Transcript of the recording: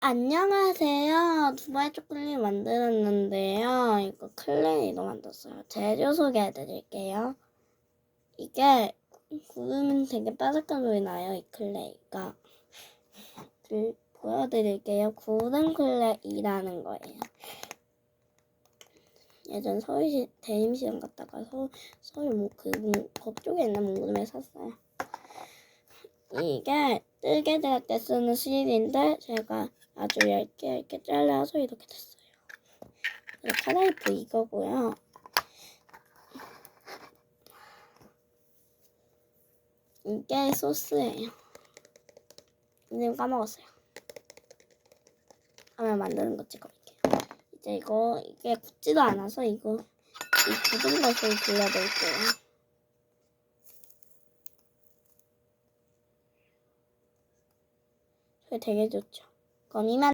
안녕하세요. 두바이 초콜릿 만들었는데요. 이거 클레이로 만들었어요. 재료 소개해 드릴게요. 이게 구우면 되게 소리 나요. 이 클레이가. 그, 보여드릴게요. 구른 클레이라는 거예요. 예전 서울시 대임시장 갔다가 서, 서울 뭐, 그, 뭐, 거쪽에 있는 문구점에 샀어요. 이게 뜨개 들을 때 쓰는 실인데 제가 아주 얇게 얇게 잘라서 이렇게 됐어요. 네, 카라이프 이거고요. 이게 소스예요. 이름 까먹었어요. 하면 만드는 거 찍어볼게요. 이제 이거 이게 굳지도 않아서 이거 이 굳은 것을 불러볼게요. 소리 되게 좋죠. 그럼 이만